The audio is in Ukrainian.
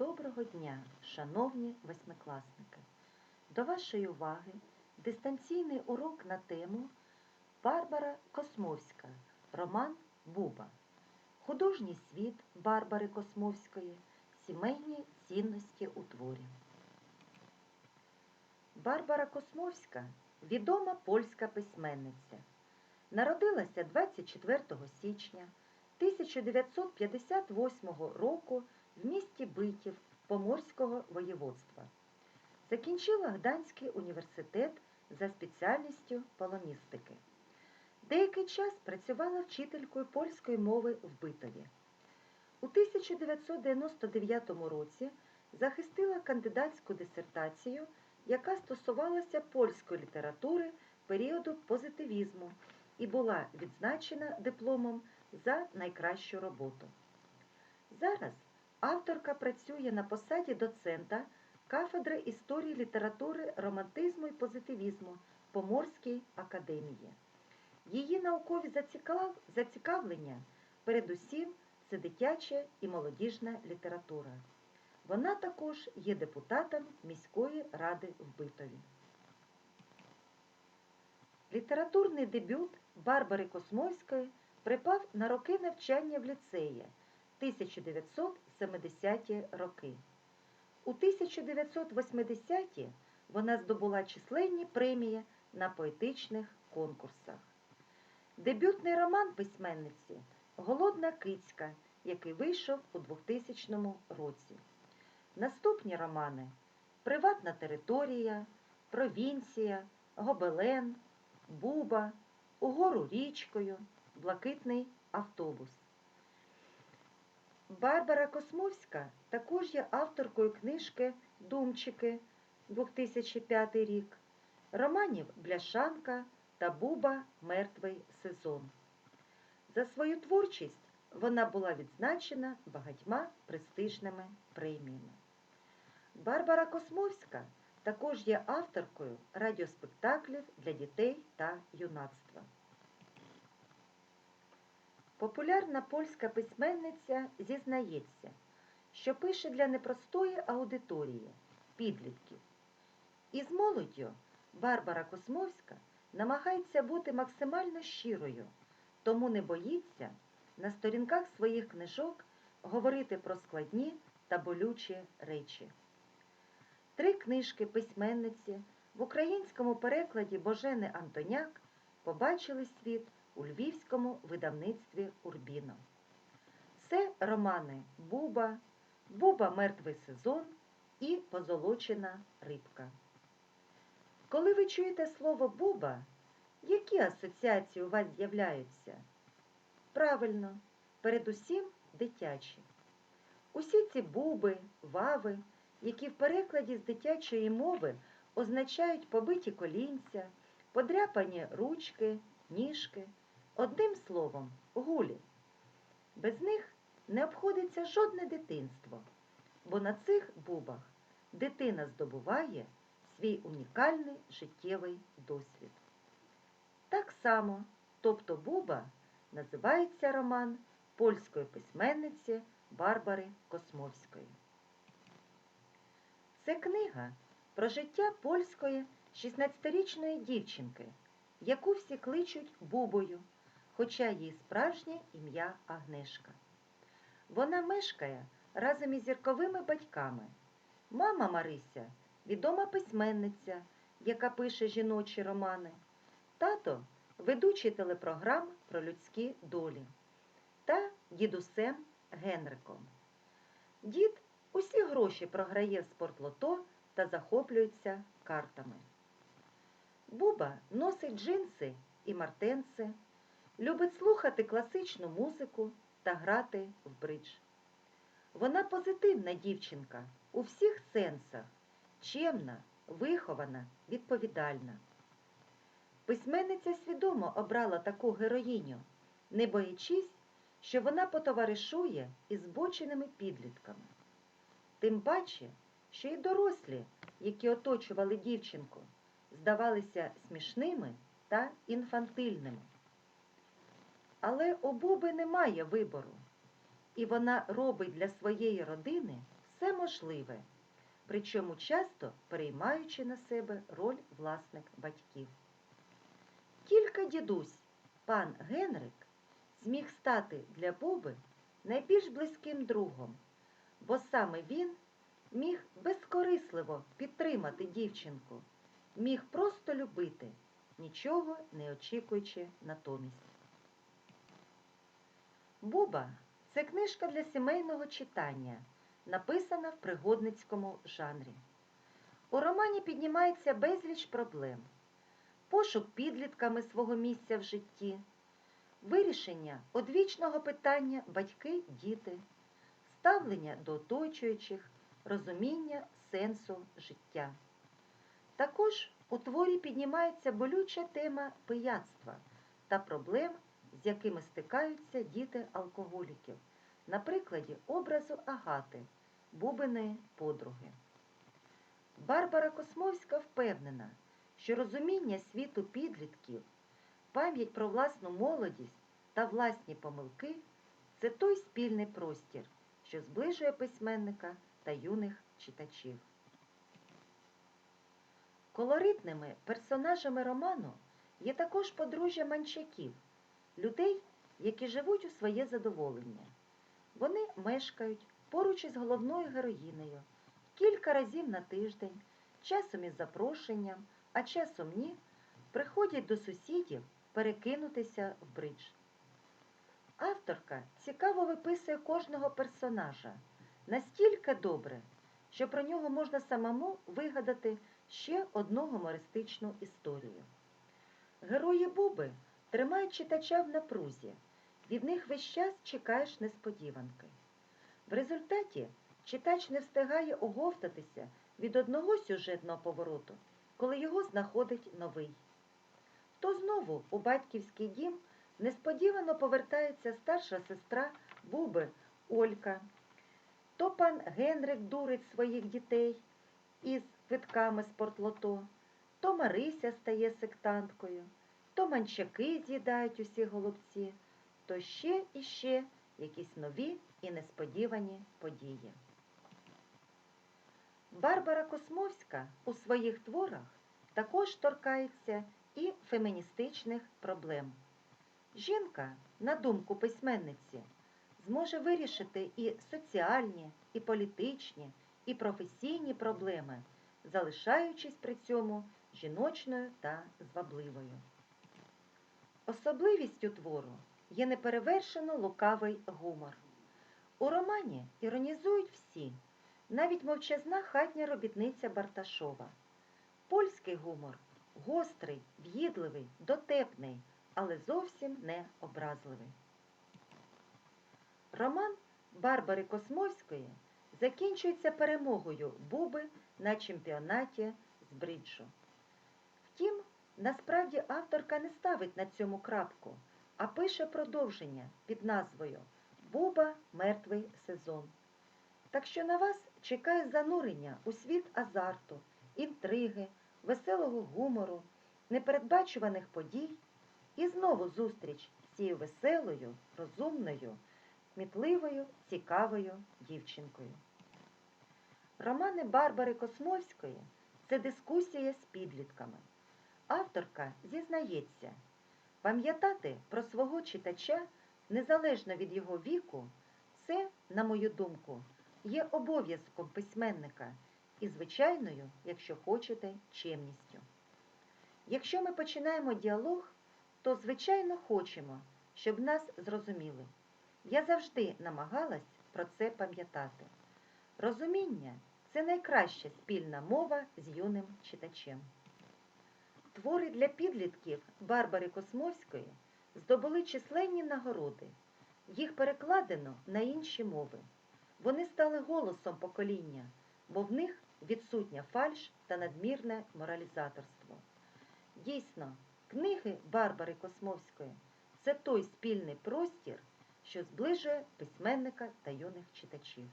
Доброго дня, шановні восьмикласники! До вашої уваги дистанційний урок на тему Барбара Космовська. Роман Буба. Художній світ Барбари Космовської. Сімейні цінності у творі. Барбара Космовська відома польська письменниця. Народилася 24 січня 1958 року в місті Битів Поморського воєводства. Закінчила Гданський університет за спеціальністю полоністики. Деякий час працювала вчителькою польської мови в Битові. У 1999 році захистила кандидатську дисертацію, яка стосувалася польської літератури періоду позитивізму і була відзначена дипломом за найкращу роботу. Зараз авторка працює на посаді доцента кафедри історії літератури, романтизму і позитивізму Поморській академії. Її наукові зацікавлення передусім це дитяча і молодіжна література. Вона також є депутатом міської ради в Битові. Літературний дебют Барбари Космовської припав на роки навчання в ліцеї 1970-ті роки. У 1980-ті вона здобула численні премії на поетичних конкурсах. Дебютний роман письменниці Голодна кицька, який вийшов у 2000 році. Наступні романи Приватна територія, Провінція, Гобелен, Буба, Угору річкою, Блакитний автобус. Барбара Космовська також є авторкою книжки Думчики 2005 рік, романів Бляшанка та Буба Мертвий сезон. За свою творчість вона була відзначена багатьма престижними преміями. Барбара Космовська також є авторкою радіоспектаклів для дітей та юнацтва. Популярна польська письменниця зізнається, що пише для непростої аудиторії підлітків. Із молоддю Барбара Космовська намагається бути максимально щирою, тому не боїться на сторінках своїх книжок говорити про складні та болючі речі. Три книжки письменниці в українському перекладі Божени Антоняк побачили світ у львівському видавництві Урбіно. Це романи Буба, Буба Мертвий сезон і Позолочена рибка. Коли ви чуєте слово Буба, які асоціації у вас з'являються? Правильно, передусім дитячі. Усі ці буби, вави, які в перекладі з дитячої мови означають побиті колінця, подряпані ручки, ніжки, одним словом, гулі. Без них не обходиться жодне дитинство, бо на цих бубах дитина здобуває свій унікальний життєвий досвід. Так само, тобто Буба, називається роман польської письменниці Барбари Космовської. Це книга про життя польської 16-річної дівчинки, яку всі кличуть Бубою, хоча її справжнє ім'я Агнешка. Вона мешкає разом із зірковими батьками. Мама Марися відома письменниця, яка пише жіночі романи, тато ведучий телепрограм про людські долі та дідусем Генриком. Дід усі гроші програє в спортлото та захоплюється картами. Буба носить джинси і мартенси, любить слухати класичну музику та грати в бридж. Вона позитивна дівчинка у всіх сенсах, чемна, вихована, відповідальна. Письменниця свідомо обрала таку героїню, не боячись, що вона потоваришує із збоченими підлітками. Тим паче, що й дорослі, які оточували дівчинку, здавалися смішними та інфантильними. Але у Буби немає вибору, і вона робить для своєї родини все можливе, причому часто переймаючи на себе роль власних батьків. Тільки дідусь, пан Генрик, зміг стати для Боби найбільш близьким другом, бо саме він міг безкорисливо підтримати дівчинку, міг просто любити, нічого не очікуючи натомість. Буба це книжка для сімейного читання, написана в пригодницькому жанрі. У романі піднімається безліч проблем, пошук підлітками свого місця в житті, вирішення одвічного питання батьки-діти, ставлення до оточуючих, розуміння сенсу життя. Також у творі піднімається болюча тема пияцтва та проблем, з якими стикаються діти алкоголіків, на прикладі образу Агати, Бубиної подруги. Барбара Космовська впевнена, що розуміння світу підлітків, пам'ять про власну молодість та власні помилки це той спільний простір, що зближує письменника та юних читачів. Колоритними персонажами роману є також подружжя манчаків, людей, які живуть у своє задоволення. Вони мешкають поруч із головною героїнею кілька разів на тиждень, часом із запрошенням, а часом ні, приходять до сусідів перекинутися в бридж. Авторка цікаво виписує кожного персонажа настільки добре, що про нього можна самому вигадати ще одну гумористичну історію. Герої Буби тримають читача в напрузі, від них весь час чекаєш несподіванки. В результаті читач не встигає оговтатися від одного сюжетного повороту, коли його знаходить новий. То знову у батьківський дім несподівано повертається старша сестра Буби Олька. То пан Генрик дурить своїх дітей із квитками спортлото, то Марися стає сектанткою, то манчаки з'їдають усі голубці, то ще і ще якісь нові і несподівані події. Барбара Космовська у своїх творах також торкається і феміністичних проблем. Жінка, на думку письменниці, зможе вирішити і соціальні, і політичні, і професійні проблеми, залишаючись при цьому жіночною та звабливою. Особливістю твору є неперевершено лукавий гумор. У романі іронізують всі, навіть мовчазна хатня робітниця Барташова. Польський гумор гострий, в'їдливий, дотепний, але зовсім не образливий. Роман Барбари Космовської закінчується перемогою Буби на чемпіонаті з бриджу. Втім, насправді авторка не ставить на цьому крапку, а пише продовження під назвою Буба мертвий сезон. Так що на вас чекає занурення у світ азарту, інтриги, веселого гумору, непередбачуваних подій і знову зустріч з цією веселою, розумною, кмітливою, цікавою дівчинкою. Романи Барбари Космовської це дискусія з підлітками. Авторка зізнається, пам'ятати про свого читача незалежно від його віку, це, на мою думку, є обов'язком письменника і звичайною, якщо хочете, чемністю. Якщо ми починаємо діалог, то звичайно хочемо, щоб нас зрозуміли. Я завжди намагалась про це пам'ятати. Розуміння це найкраща спільна мова з юним читачем. Твори для підлітків Барбари Космовської здобули численні нагороди. Їх перекладено на інші мови. Вони стали голосом покоління, бо в них відсутня фальш та надмірне моралізаторство. Дійсно, книги Барбари Космовської це той спільний простір, що зближує письменника та юних читачів.